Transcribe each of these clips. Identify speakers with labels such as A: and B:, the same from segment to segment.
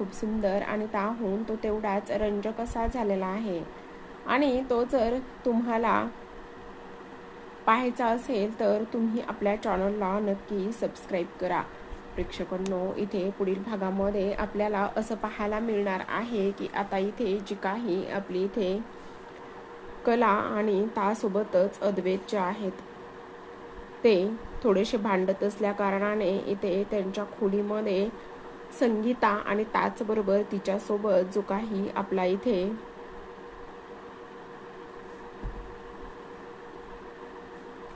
A: खूप सुंदर आणि त्याहून तो तेवढाच रंजक असा झालेला आहे. आणि तो जर तुम्हाला पाहायचा असेल तर तुम्ही आपल्या चॅनलला नक्की सबस्क्राईब करा. प्रेक्षकांनो इथे पुढील भागामध्ये आपल्याला असं पाहायला मिळणार आहे की आता इथे जी काही आपली इथे कला आणि त्यासोबतच अद्वैत जे आहेत ते थोडेसे भांडत असल्या कारणाने इथे त्यांच्या खोलीमध्ये संगीता आणि त्याचबरोबर तिच्यासोबत जो काही आपला इथे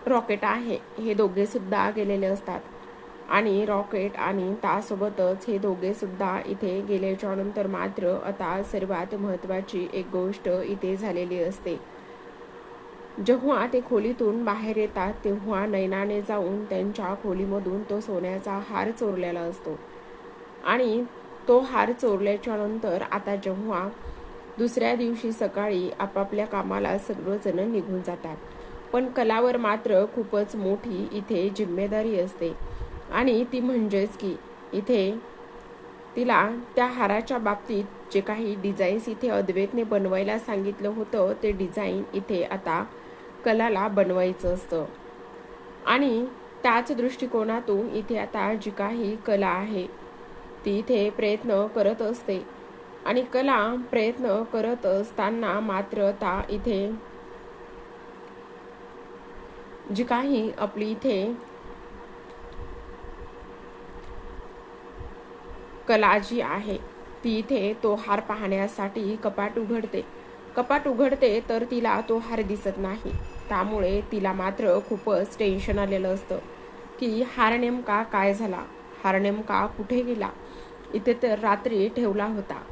A: रॉकेट आहे हे दोघे सुद्धा गेलेले असतात. आणि रॉकेट आणि त्यासोबतच हे दोघे सुद्धा इथे गेल्याच्यानंतर मात्र आता सर्वात महत्वाची एक गोष्ट इथे झालेली असते. जेव्हा ते खोलीतून बाहेर येतात तेव्हा नैनाने जाऊन त्यांच्या खोलीमधून तो सोन्याचा हार चोरलेला असतो. आणि तो हार चोरल्याच्या नंतर आता जेव्हा दुसऱ्या दिवशी सकाळी आपापल्या कामाला सर्वजण निघून जातात. पण कलावर मात्र खूपच मोठी इथे जिम्मेदारी असते. आणि ती म्हणजेच की इथे तिला त्या हाराच्या बाबतीत जे काही डिझाईन्स इथे अद्वैतने बनवायला सांगितलं होतं ते डिझाईन इथे आता कलाला बनवायचं असतं. आणि त्याच दृष्टिकोनातून इथे आता जी काही कला आहे ती इथे प्रयत्न करत असते. आणि कला प्रयत्न करत असताना मात्र ता इथे जी काही आपली इथे कला जी आहे ती इथे तो हार पाहण्यासाठी कपाट उघडते. कपाट उघडते तर तिला तो हार दिसत नाही. त्यामुळे तिला मात्र खूपच टेन्शन आलेलं असतं. की हार नेमका काय झाला? हार नेमका कुठे गेला? इथे तर रात्री ठेवला होता.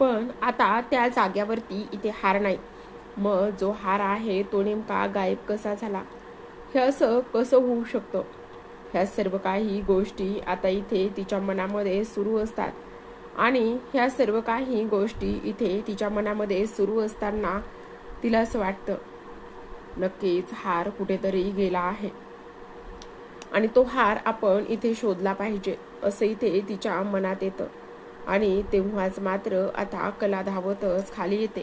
A: पण आता त्या जाग्यावरती इथे हार नाही. मग जो हार आहे तो नेमका गायब कसा झाला? हे असं कसं होऊ शकतं? ह्या सर्व काही गोष्टी आता इथे तिच्या मनामध्ये सुरू असतात. आणि ह्या सर्व काही गोष्टी इथे तिच्या मनामध्ये सुरू असताना तिला असं वाटतं नक्कीच हार कुठेतरी गेला आहे. आणि तो हार आपण इथे शोधला पाहिजे असं इथे तिच्या मनात येतं. आणि तेव्हाच मात्र आता कला धावतच खाली येते.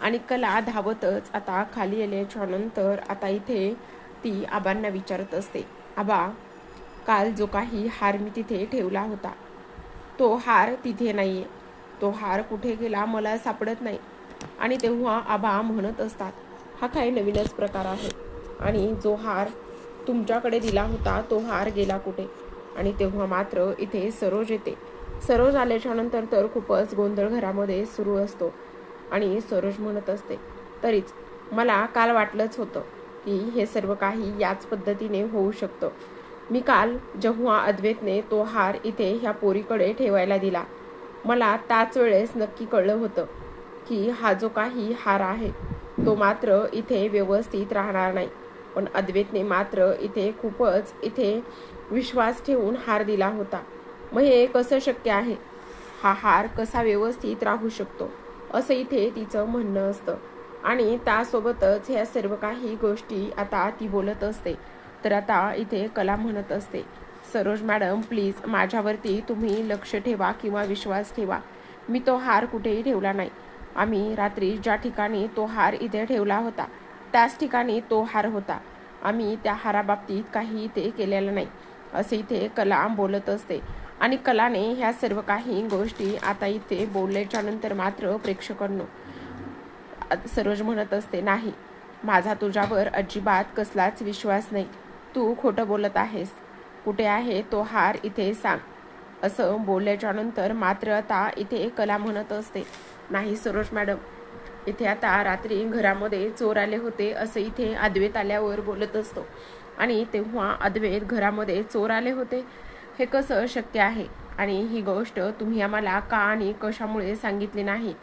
A: आणि कला धावतच आता खाली येण्याच्या नंतर आता इथे ती आबांना विचारत असते आबा काल जो काही हार मी तिथे ठेवला होता तो हार तिथे नाहीये. तो हार कुठे गेला मला सापडत नाही. आणि तेव्हा आबा म्हणत असतात हा काही नवीनच प्रकार आहे. आणि जो हार तुमच्याकडे दिला होता तो हार गेला कुठे? आणि तेव्हा मात्र इथे सरोज येते. सरोज आल्याच्यानंतर तर खूपच गोंधळ घरामध्ये सुरू असतो. आणि सरोज म्हणत असते तरीच मला काल वाटलंच होतं की हे सर्व काही याच पद्धतीने होऊ शकतं. मी काल जेव्हा अद्वैतने तो हार इथे ह्या पोरीकडे ठेवायला दिला मला त्याच वेळेस नक्की कळलं होतं की हा जो काही हार आहे तो मात्र इथे व्यवस्थित राहणार नाही. पण अद्वैतने मात्र इथे खूपच इथे विश्वास ठेवून हार दिला होता. मग हे कसं शक्य आहे? हा हार कसा व्यवस्थित राहू शकतो? असं इथे तिचं म्हणणं असतं. आणि त्यासोबतच ह्या सर्व काही गोष्टी आता ती बोलत असते. तर आता इथे कला म्हणत असते सरोज मॅडम प्लीज माझ्यावरती तुम्ही लक्ष ठेवा किंवा विश्वास ठेवा. मी तो हार कुठेही ठेवला नाही. आम्ही रात्री ज्या ठिकाणी तो हार इथे ठेवला होता त्याच ठिकाणी तो हार होता. आम्ही त्या हाराबाबतीत काही इथे केलेलं नाही असे इथे कला बोलत असते. आणि कलाने ह्या सर्व काही गोष्टी आता इथे बोलल्याच्या नंतर मात्र प्रेक्षकांनो सरोज म्हणत असते नाही माझा तुझ्यावर अजिबात कसलाच विश्वास नाही. तू खोटं बोलत आहेस. कुठे आहे तो हार इथे सांग. असं बोलल्याच्या नंतर मात्र आता इथे कला म्हणत असते नाही सरोज मॅडम इथे आता रात्री घरामध्ये चोर आले होते असं इथे अद्वैत आल्यावर बोलत असतो. आणि तेव्हा अद्वैत घरामध्ये चोर आले होते. हे कसं शक्य आहे? आणि ही गोष्ट तुम्ही आम्हाला का आणि कशामुळे सांगितली नाही?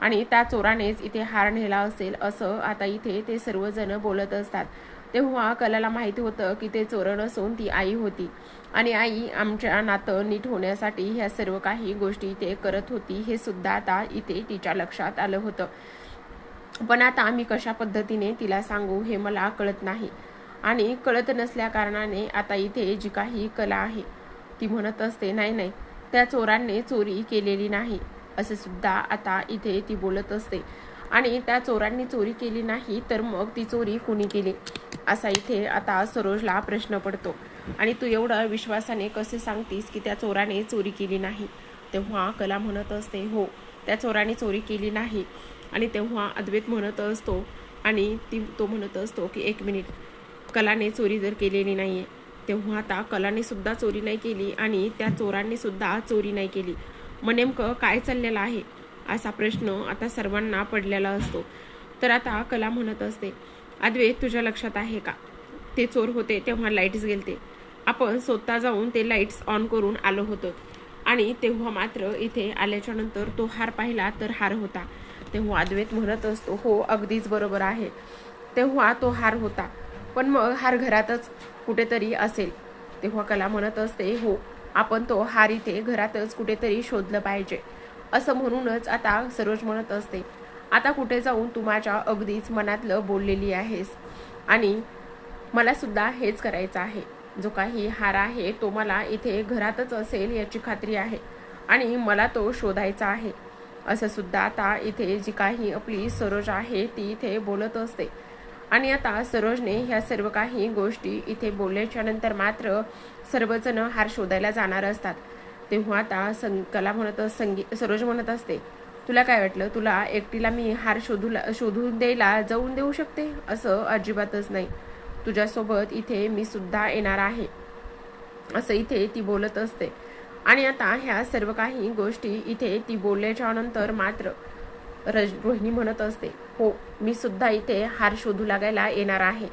A: आणि त्या चोरानेच इथे हार नेला असेल असं आता इथे ते सर्वजण बोलत असतात. तेव्हा कलाला माहिती होतं की ते चोर नसून ती आई होती. आणि आई आमच्या नातं नीट होण्यासाठी ह्या सर्व काही गोष्टी ते करत होती हे सुद्धा आता इथे तिच्या लक्षात आलं होतं. पण आता आम्ही कशा पद्धतीने तिला सांगू हे मला कळत नाही. आणि कळत नसल्या कारणाने आता इथे जी काही कला आहे ती म्हणत असते नाही नाही त्या चोरांनी चोरी केलेली नाही असे सुद्धा आता इथे ती बोलत असते. आणि त्या चोरांनी चोरी केली नाही तर मग ती चोरी कुणी केली? असा इथे आता सरोजला प्रश्न पडतो. आणि तू एवढं विश्वासाने कसे सांगतीस की त्या चोराने चोरी केली नाही? तेव्हा कला म्हणत असते हो त्या चोराने चोरी केली नाही. आणि तेव्हा अद्वैत म्हणत असतो आणि ती तो म्हणत असतो की एक मिनिट कलाने चोरी जर केलेली नाही आहे तेव्हा आता कलाने सुद्धा चोरी नाही केली आणि त्या चोरांनी सुद्धा चोरी नाही केली. मग नेमकं काय चाललेलं आहे? असा प्रश्न आता सर्वांना पडलेला असतो. तर आता कला म्हणत असते अद्वैत तुझ्या लक्षात आहे का? ते चोर होते तेव्हा लाईट्स गेलते. आपण स्वतः जाऊन ते लाईट्स ऑन करून आलो होतो. आणि तेव्हा मात्र इथे आल्याच्यानंतर तो हार पाहिला तर हार होता. तेव्हा अद्वैत म्हणत असतो हो अगदीच बरोबर आहे. तेव्हा तो हार होता. पण मग हार घरातच कुठेतरी असेल. तेव्हा कला म्हणत असते हो आपण तो हार इथे घरातच कुठेतरी शोधलं पाहिजे. असं म्हणूनच आता सरोज म्हणत असते आता कुठे जाऊन तू माझ्या अगदीच मनातलं बोललेली आहेस? आणि मला सुद्धा हेच करायचं आहे. जो काही हार आहे तो मला इथे घरातच असेल याची खात्री आहे. आणि मला तो शोधायचा आहे. असं सुद्धा आता इथे जी काही आपली सरोज आहे ती इथे बोलत असते. आणि आता सरोजने ह्या सर्व काही गोष्टी इथे बोलल्याच्या नंतर मात्र सर्वजण हार शोधायला जाणार असतात. तेव्हा आता सं कला म्हणत संगी सरोज म्हणत असते तुला काय वाटलं? तुला एकटीला मी हार शोधू शोधून द्यायला जाऊन देऊ शकते? असं अजिबातच नाही. तुझ्यासोबत इथे मी सुद्धा येणार आहे. असं इथे ती बोलत असते. आणि आता ह्या सर्व काही गोष्टी इथे ती बोलल्याच्या नंतर मात्र रज रोहिणी म्हणत असते हो मी सुद्धा इथे हार शोधू लागायला येणार आहे.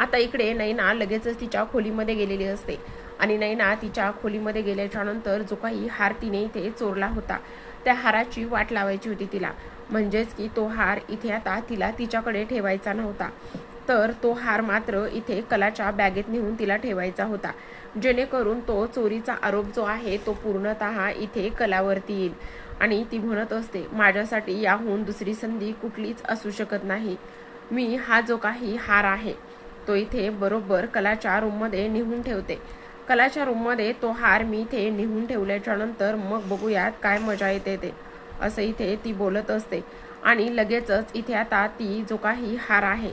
A: आता इकडे नैना लगेचच तिच्या खोलीमध्ये गेलेली असते. आणि नैना तिच्या खोलीमध्ये गेल्याच्यानंतर जो काही हार तिने इथे चोरला होता. त्या हाराची वाट लावायची होती तिला. म्हणजेच की तो हार इथे आता तिला तिच्याकडे ठेवायचा नव्हता. तर तो हार मात्र इथे कलाच्या बॅगेत नेऊन तिला ठेवायचा होता. जेणेकरून तो चोरीचा आरोप जो आहे तो पूर्णत इथे कलावरती येईल. आणि ती म्हणत असते माझ्यासाठी याहून दुसरी संधी कुठलीच असू शकत नाही. मी हा जो काही हार आहे तो इथे बरोबर कलाच्या रूममध्ये नेहून ठेवते. कलाच्या रूममध्ये तो हार मी इथे निघून ठेवल्याच्या नंतर मग बघूयात काय मजा येते ते असं इथे ती बोलत असते. आणि लगेचच इथे आता ती जो काही हार आहे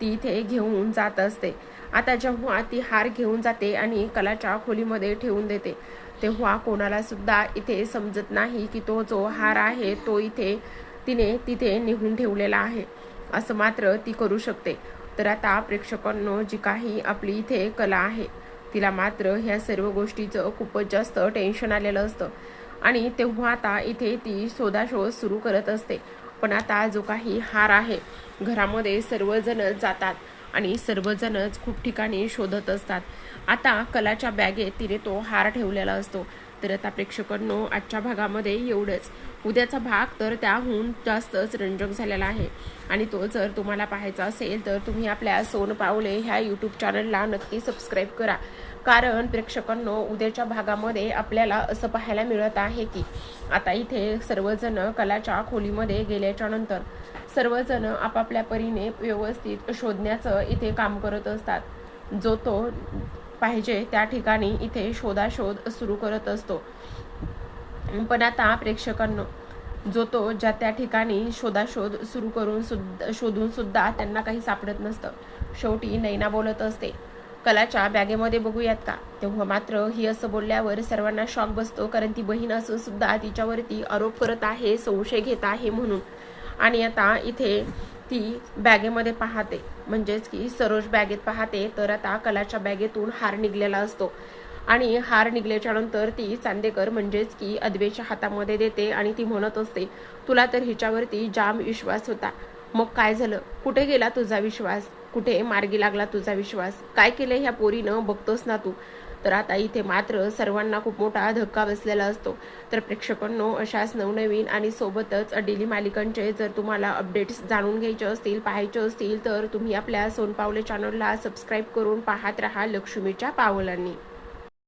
A: ती इथे घेऊन जात असते. आता जेव्हा ती हार घेऊन जाते आणि कलाच्या खोलीमध्ये ठेवून देते तेव्हा कोणाला सुद्धा इथे समजत नाही की तो जो हार आहे तो इथे तिने तिथे निघून ठेवलेला आहे असं मात्र ती करू शकते. तर आता प्रेक्षकांनो जी काही आपली इथे कला आहे तिला मात्र ह्या सर्व गोष्टीचं खूपच जास्त टेन्शन आलेलं असतं. आणि तेव्हा आता इथे ती शोधाशोध सुरू करत असते. पण आता जो काही हार आहे घरामध्ये सर्वजण जातात आणि सर्वजणच खूप ठिकाणी शोधत असतात. आता कलाच्या बॅगेत तिने तो हार ठेवलेला असतो. तर आता प्रेक्षकांनो आजच्या भागामध्ये एवढंच. उद्याचा भाग तर त्याहून जास्तच रंजक झालेला आहे. आणि तो जर तुम्हाला पाहायचा असेल तर तुम्ही आपल्या सोन पावले ह्या यूट्यूब चॅनलला नक्की सबस्क्राईब करा. कारण प्रेक्षकांनो उद्याच्या भागामध्ये आपल्याला असं पाहायला मिळत आहे की आता इथे सर्वजण कलाच्या खोलीमध्ये गेल्याच्यानंतर सर्वजण आपापल्या परीने व्यवस्थित शोधण्याचं इथे काम करत असतात. जो तो पाहिजे त्या ठिकाणी इथे शोधाशोध सुरू करत असतो. पण आता प्रेक्षकांनो जो तो ज्या त्या ठिकाणी शोधाशोध सुरू करून सुद्धा शोधून सुद्धा त्यांना काही सापडत नसतं. शेवटी नैना बोलत असते कलाच्या बॅगेमध्ये बघूयात का? तेव्हा मात्र ही असं बोलल्यावर सर्वांना शॉक बसतो कारण ती बहीण असून सुद्धा तिच्यावरती आरोप करत आहे संशय घेत आहे म्हणून. आणि आता इथे ती बॅगेमध्ये पाहते. म्हणजेच की सरोज बॅगेत पाहते तर आता कलाच्या बॅगेतून हार निघलेला असतो. आणि हार निघल्याच्या नंतर ती चांदेकर म्हणजेच की अद्वेच्या हातामध्ये देते आणि ती म्हणत असते तुला तर हिच्यावरती जाम विश्वास होता. मग काय झालं? कुठे गेला तुझा विश्वास? कुठे मार्गी लागला तुझा विश्वास? काय केलं ह्या पोरीनं? बघतोस ना तू. तर आता इथे मात्र सर्वांना खूप मोठा धक्का बसलेला असतो. तर प्रेक्षकांनो अशाच नवनवीन आणि सोबतच डेली मालिकांचे जर तुम्हाला अपडेट्स जाणून घ्यायचे असतील पाहायचे असतील तर तुम्ही आपल्या सोनपावले चॅनलला सबस्क्राईब करून पाहत राहा लक्ष्मीच्या पावलांनी.